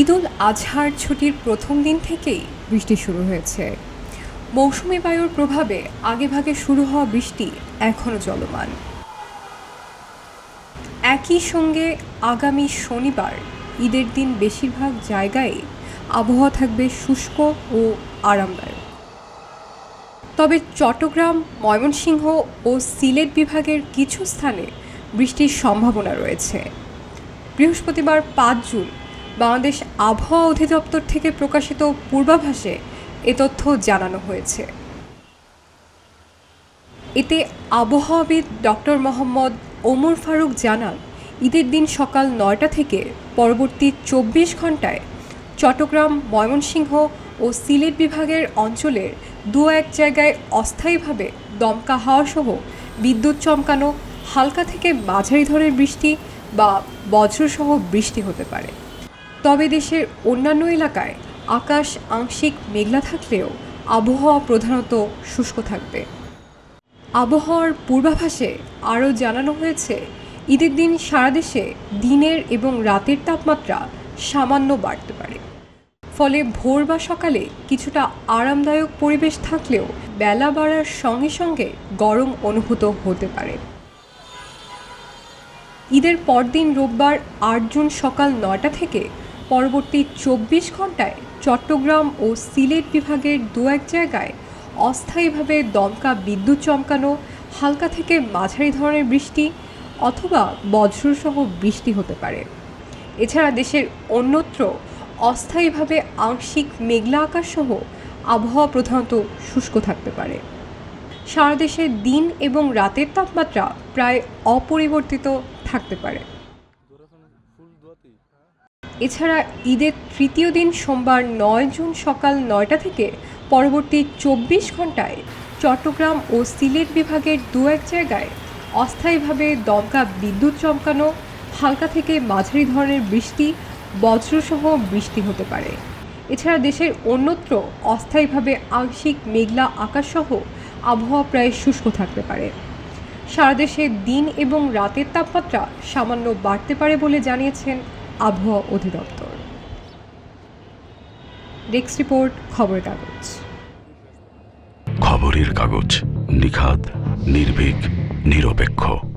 ঈদুল আজহার ছুটির প্রথম দিন থেকেই বৃষ্টি শুরু হয়েছে। মৌসুমি বায়ুর প্রভাবে আগেভাগে শুরু হওয়া বৃষ্টি এখনও চলমান একই সঙ্গে আগামী শনিবার ঈদের দিন বেশিরভাগ জায়গায় আবহাওয়া থাকবে শুষ্ক ও আরামদায়ক। তবে চট্টগ্রাম, ময়মনসিংহ ও সিলেট বিভাগের কিছু স্থানে বৃষ্টির সম্ভাবনা রয়েছে। বৃহস্পতিবার পাঁচ জুন বাংলাদেশ আবহাওয়া অধিদপ্তর থেকে প্রকাশিত পূর্বাভাসে এ তথ্য জানানো হয়েছে। এতে আবহাওয়াবিদ ডক্টর মোহাম্মদ ওমর ফারুক জানান, ঈদের দিন সকাল নয়টা থেকে পরবর্তী চব্বিশ ঘন্টায় চট্টগ্রাম, ময়মনসিংহ ও সিলেট বিভাগের অঞ্চলের দু এক জায়গায় অস্থায়ীভাবে দমকা হাওয়াসহ বিদ্যুৎ চমকানো, হালকা থেকে মাঝারি ধরনের বৃষ্টি বা বজ্রসহ বৃষ্টি হতে পারে। তবে দেশের অন্যান্য এলাকায় আকাশ আংশিক মেঘলা থাকলেও আবহাওয়া প্রধানত শুষ্ক থাকবে। আবহাওয়ার পূর্বাভাসে আরও জানানো হয়েছে, ঈদের দিন সারা দেশে দিনের এবং রাতের তাপমাত্রা সামান্য বাড়তে পারে। ফলে ভোর বা সকালে কিছুটা আরামদায়ক পরিবেশ থাকলেও বেলা বাড়ার সঙ্গে সঙ্গে গরম অনুভূত হতে পারে। ঈদের পরদিন রোববার আট জুন সকাল নয়টা থেকে পরবর্তী চব্বিশ ঘন্টায় চট্টগ্রাম ও সিলেট বিভাগের দু এক জায়গায় অস্থায়ীভাবে দমকা বিদ্যুৎ চমকানো, হালকা থেকে মাঝারি ধরনের বৃষ্টি অথবা বজ্রসহ বৃষ্টি হতে পারে। এছাড়া দেশের অন্যত্র অস্থায়ীভাবে আংশিক মেঘলা আকাশসহ আবহাওয়া প্রধানত শুষ্ক থাকতে পারে। সারা দেশে দিন এবং রাতের তাপমাত্রা প্রায় অপরিবর্তিত থাকতে পারে। এছাড়া ঈদের তৃতীয় দিন সোমবার নয় জুন সকাল নয়টা থেকে পরবর্তী চব্বিশ ঘন্টায় চট্টগ্রাম ও সিলেট বিভাগের দু এক জায়গায় অস্থায়ীভাবে দমকা বিদ্যুৎ চমকানো, হালকা থেকে মাঝারি ধরনের বৃষ্টি, বজ্রসহ বৃষ্টি হতে পারে। এছাড়া দেশের অন্যত্র অস্থায়ীভাবে আংশিক মেঘলা আকাশসহ আবহাওয়া প্রায় শুষ্ক থাকতে পারে। সারা দেশে দিন এবং রাতের তাপমাত্রা সামান্য বাড়তে পারে বলে জানিয়েছেন আবহাওয়া অধিদপ্তর। ডেস্ক রিপোর্ট খবরের কাগজ। খবরের কাগজ নিখাদ নির্ভীক নিরপেক্ষ।